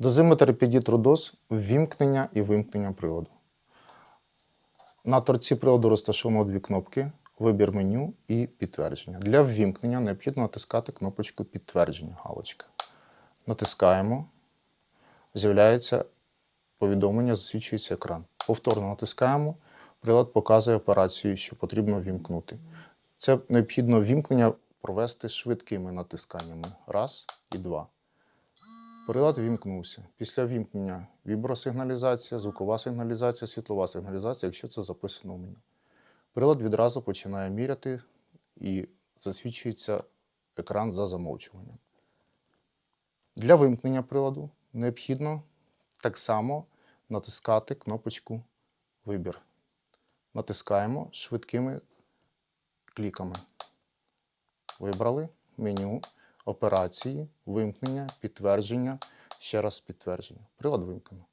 Дозиметр підітрудоз ввімкнення і вимкнення приладу. На торці приладу розташовано дві кнопки: вибір меню і підтвердження. Для ввімкнення необхідно натискати кнопочку підтвердження галочка. Натискаємо. З'являється повідомлення, засвідчується екран. Повторно натискаємо. Прилад показує операцію, що потрібно ввімкнути. Це необхідно ввімкнення провести швидкими натисканнями. Раз і два. Прилад вімкнувся. Після вімкнення вібросигналізація, звукова сигналізація, світлова сигналізація, якщо це записано в меню. Прилад відразу починає міряти і засвідчується екран за замовчуванням. Для вимкнення приладу необхідно так само натискати кнопочку Вибір. Натискаємо швидкими кліками. Вибрали меню, операції, вимкнення, підтвердження, ще раз підтвердження. Прилад вимкнено.